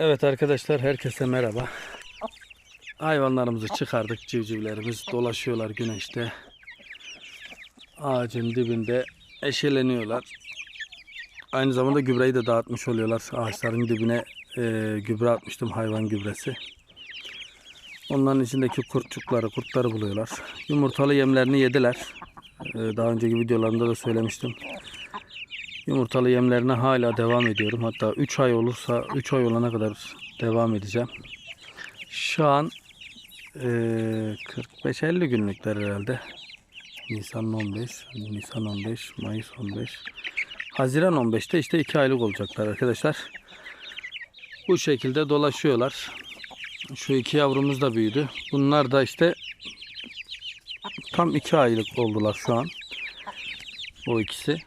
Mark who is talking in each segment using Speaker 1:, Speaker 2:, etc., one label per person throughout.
Speaker 1: Evet arkadaşlar herkese merhaba. Hayvanlarımızı çıkardık. Civcivlerimiz dolaşıyorlar güneşte. Ağacın dibinde eşeleniyorlar. Aynı zamanda gübreyi de dağıtmış oluyorlar. Ağaçların dibine e, gübre atmıştım hayvan gübresi. Onların içindeki kurtçukları, kurtları buluyorlar. Yumurtalı yemlerini yediler. E, daha önceki videolarımda da söylemiştim. Yumurtalı yemlerine hala devam ediyorum. Hatta 3 ay olursa 3 ay olana kadar devam edeceğim. Şu an eee 45-50 günlükler herhalde. Nisan 15, Nisan 15, Mayıs 15. Haziran 15'te işte 2 aylık olacaklar arkadaşlar. Bu şekilde dolaşıyorlar. Şu iki yavrumuz da büyüdü. Bunlar da işte tam 2 aylık oldular şu an. O ikisi.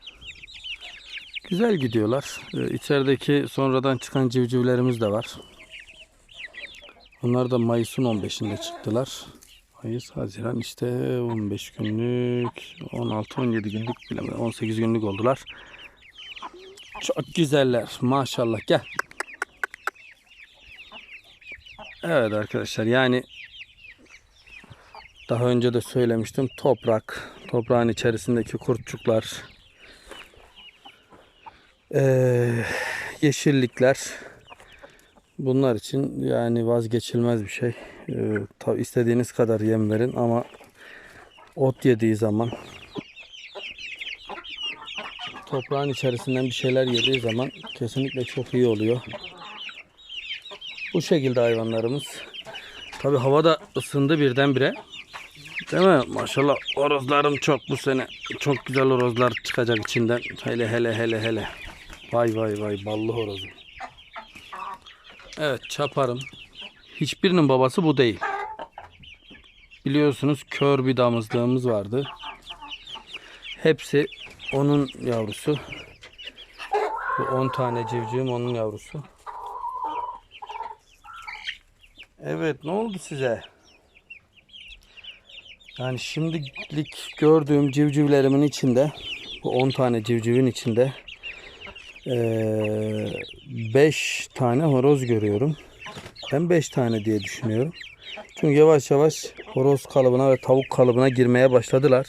Speaker 1: Güzel gidiyorlar. Ee, içerideki sonradan çıkan civcivlerimiz de var. Onlar da Mayıs'ın 15'inde çıktılar. Mayıs, Haziran işte 15 günlük, 16-17 günlük bilemedim 18 günlük oldular. Çok güzeller maşallah gel. Evet arkadaşlar yani daha önce de söylemiştim toprak, toprağın içerisindeki kurtçuklar, yeşillikler bunlar için yani vazgeçilmez bir şey. Tabii istediğiniz kadar yem verin ama ot yediği zaman toprağın içerisinden bir şeyler yediği zaman kesinlikle çok iyi oluyor. Bu şekilde hayvanlarımız. Tabi hava da ısındı birdenbire. Değil mi? Maşallah horozlarım çok bu sene. Çok güzel horozlar çıkacak içinden. Hele hele hele hele. Vay vay vay ballı horozum. Evet çaparım. Hiçbirinin babası bu değil. Biliyorsunuz kör bir damızlığımız vardı. Hepsi onun yavrusu. Bu 10 tane civcivim onun yavrusu. Evet ne oldu size? Yani şimdilik gördüğüm civcivlerimin içinde bu 10 tane civcivin içinde 5 tane horoz görüyorum. Ben 5 tane diye düşünüyorum. Çünkü yavaş yavaş horoz kalıbına ve tavuk kalıbına girmeye başladılar.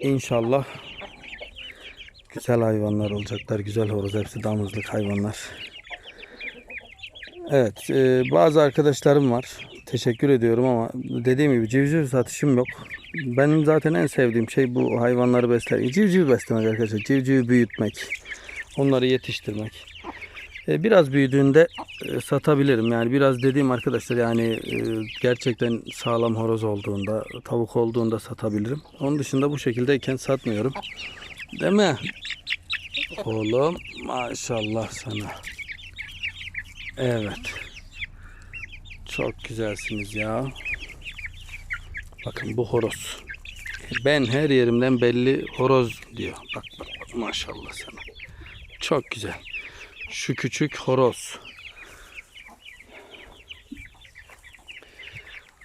Speaker 1: İnşallah güzel hayvanlar olacaklar. Güzel horoz hepsi damızlık hayvanlar. Evet e, bazı arkadaşlarım var. Teşekkür ediyorum ama dediğim gibi civciv satışım yok. Benim zaten en sevdiğim şey bu hayvanları beslemek. Civciv beslemek arkadaşlar. Civcivi büyütmek. Onları yetiştirmek. E, Biraz büyüdüğünde e, satabilirim. Yani biraz dediğim arkadaşlar yani e, gerçekten sağlam horoz olduğunda, tavuk olduğunda satabilirim. Onun dışında bu şekildeyken satmıyorum. Değil mi? Oğlum maşallah sana. Evet. Çok güzelsiniz ya. Bakın bu horoz. Ben her yerimden belli horoz diyor. Bak bak maşallah sana. Çok güzel. Şu küçük horoz.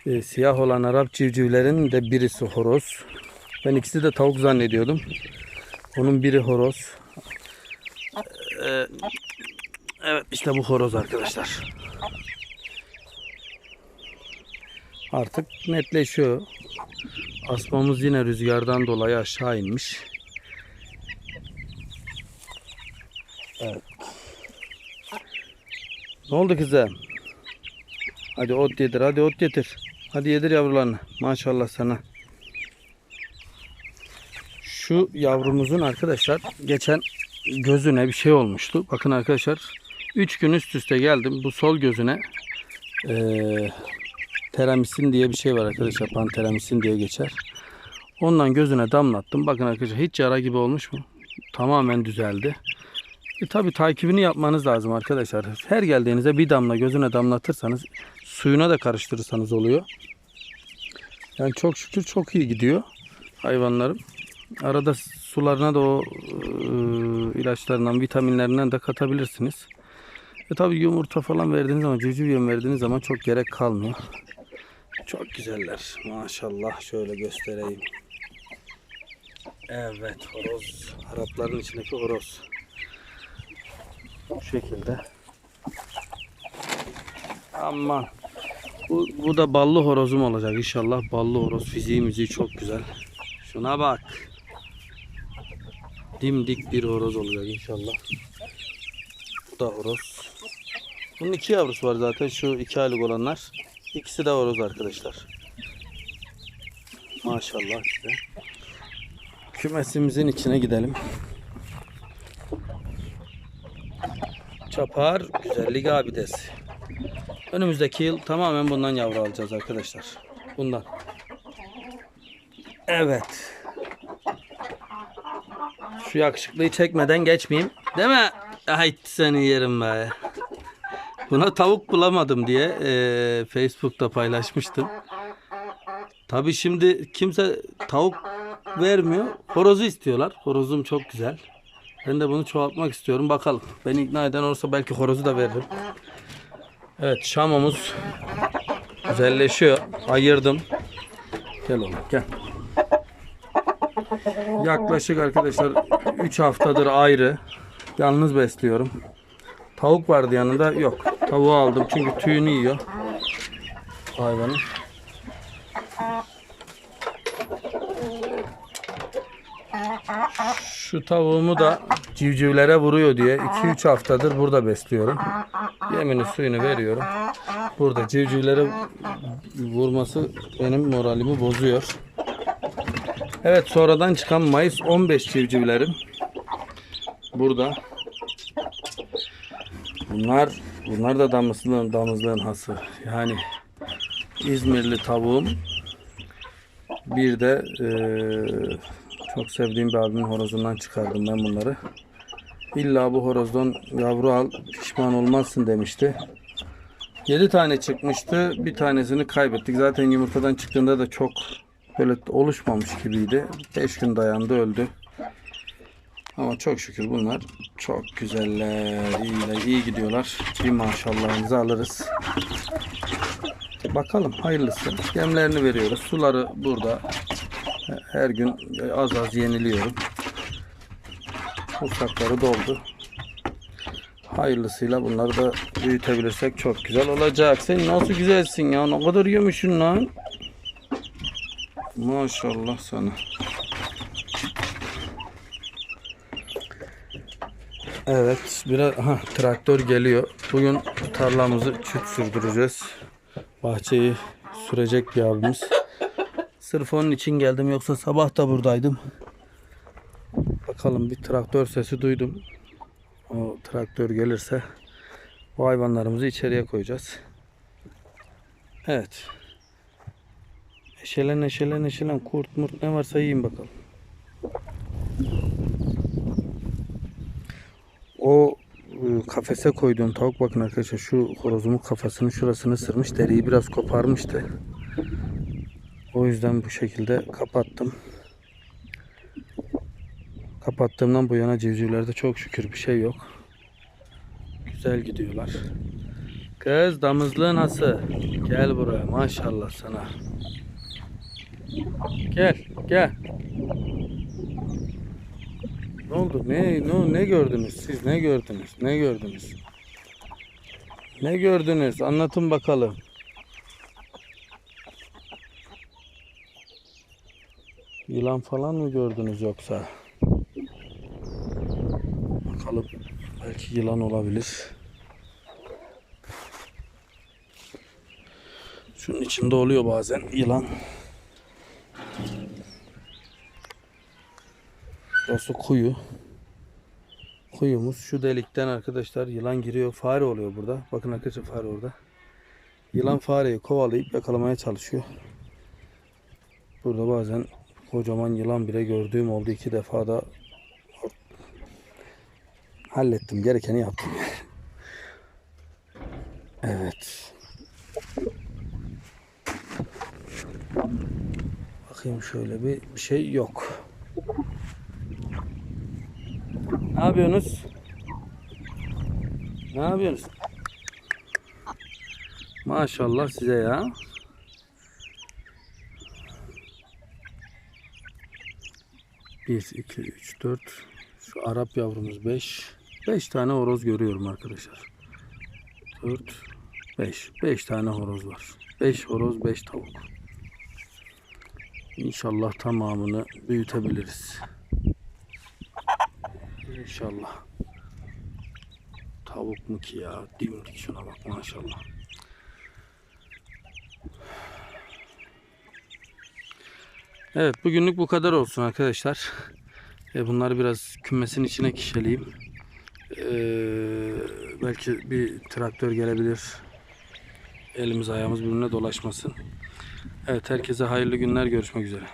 Speaker 1: Ee, siyah olan Arap civcivlerin de birisi horoz. Ben ikisi de tavuk zannediyordum. Onun biri horoz. Ee, evet işte bu horoz arkadaşlar. Artık netleşiyor. Asmamız yine rüzgardan dolayı aşağı inmiş. Evet. Ne oldu kızım? Hadi ot yedir, hadi ot getir. Hadi yedir yavrularını. Maşallah sana. Şu yavrumuzun arkadaşlar geçen gözüne bir şey olmuştu. Bakın arkadaşlar 3 gün üst üste geldim. Bu sol gözüne eee teramisin diye bir şey var arkadaşlar. Panteramisin diye geçer. Ondan gözüne damlattım. Bakın arkadaşlar hiç yara gibi olmuş mu? Tamamen düzeldi. E tabi takibini yapmanız lazım arkadaşlar. Her geldiğinizde bir damla gözüne damlatırsanız suyuna da karıştırırsanız oluyor. Yani çok şükür çok iyi gidiyor hayvanlarım. Arada sularına da o e, ilaçlarından, vitaminlerinden de katabilirsiniz. E tabi yumurta falan verdiğiniz zaman, civciv verdiğiniz zaman çok gerek kalmıyor. Çok güzeller. Maşallah şöyle göstereyim. Evet horoz. Arapların içindeki horoz. şekilde. Aman. Bu, bu da ballı horozum olacak inşallah. Ballı horoz fiziği müziği çok güzel. Şuna bak. Dimdik bir horoz olacak inşallah. Bu da horoz. Bunun iki yavrusu var zaten şu iki aylık olanlar. İkisi de horoz arkadaşlar. Maşallah size. Kümesimizin içine gidelim. Çapar güzellik abidesi. Önümüzdeki yıl tamamen bundan yavru alacağız arkadaşlar. Bundan. Evet. Şu yakışıklıyı çekmeden geçmeyeyim. Değil mi? Ay seni yerim be. Buna tavuk bulamadım diye eee, Facebook'ta paylaşmıştım. Tabi şimdi kimse tavuk vermiyor. Horozu istiyorlar. Horozum çok güzel. Ben de bunu çoğaltmak istiyorum. Bakalım. Beni ikna eden olursa belki horozu da veririm. Evet şamamız güzelleşiyor. Ayırdım. Gel oğlum gel. Yaklaşık arkadaşlar 3 haftadır ayrı. Yalnız besliyorum. Tavuk vardı yanında. Yok. Tavuğu aldım çünkü tüyünü yiyor. Hayvanın. Şu tavuğumu da civcivlere vuruyor diye 2-3 haftadır burada besliyorum. Yemini suyunu veriyorum. Burada civcivlere vurması benim moralimi bozuyor. Evet sonradan çıkan Mayıs 15 civcivlerim. Burada. Bunlar bunlar da damızlığın, damızlığın hası. Yani İzmirli tavuğum. Bir de eee, çok sevdiğim bir abimin horozundan çıkardım ben bunları. İlla bu horozdan yavru al pişman olmazsın demişti. 7 tane çıkmıştı. Bir tanesini kaybettik. Zaten yumurtadan çıktığında da çok böyle oluşmamış gibiydi. 5 gün dayandı öldü. Ama çok şükür bunlar çok güzeller. İyiler, iyi gidiyorlar. Bir maşallahımızı alırız. Bakalım hayırlısı. Yemlerini veriyoruz. Suları burada. Her gün az az yeniliyorum. Ufakları doldu. Hayırlısıyla bunları da büyütebilirsek çok güzel olacak. Sen nasıl güzelsin ya. Ne kadar yemişsin lan. Maşallah sana. Evet, biraz aha, traktör geliyor. Bugün tarlamızı çüt sürdüreceğiz. Bahçeyi sürecek bir abimiz. Sırf onun için geldim yoksa sabah da buradaydım. Bakalım bir traktör sesi duydum. O traktör gelirse bu hayvanlarımızı içeriye koyacağız. Evet. Eşelen eşelen eşelen kurt murt ne varsa yiyin bakalım. O e, kafese koyduğum tavuk bakın arkadaşlar şu horozumun kafasının şurasını ısırmış deriyi biraz koparmıştı. O yüzden bu şekilde kapattım. Kapattığımdan bu yana civcivlerde çok şükür bir şey yok. Güzel gidiyorlar. Kız damızlığı nasıl? Gel buraya maşallah sana. Gel gel. Ne oldu? Ne, ne, ne gördünüz? Siz ne gördünüz? Ne gördünüz? Ne gördünüz? Anlatın bakalım. Yılan falan mı gördünüz yoksa? Bakalım. Belki yılan olabilir. Şunun içinde oluyor bazen yılan. Burası kuyu. Kuyumuz şu delikten arkadaşlar yılan giriyor. Fare oluyor burada. Bakın arkadaşlar fare orada. Yılan fareyi kovalayıp yakalamaya çalışıyor. Burada bazen kocaman yılan bile gördüğüm oldu. iki defa da hallettim. Gerekeni yaptım. Evet. Bakayım şöyle bir, bir şey yok. Ne yapıyorsunuz? Ne yapıyorsunuz? Maşallah size ya. Bir, iki, üç, dört. Şu Arap yavrumuz beş. 5 tane horoz görüyorum arkadaşlar. 4 5 5 tane horoz var. 5 horoz 5 tavuk. İnşallah tamamını büyütebiliriz. İnşallah. Tavuk mu ki ya? Dimdik şuna bak maşallah. Evet bugünlük bu kadar olsun arkadaşlar. E, bunları biraz kümesin içine kişeleyeyim. Ee, belki bir traktör gelebilir. Elimiz ayağımız birbirine dolaşmasın. Evet herkese hayırlı günler görüşmek üzere.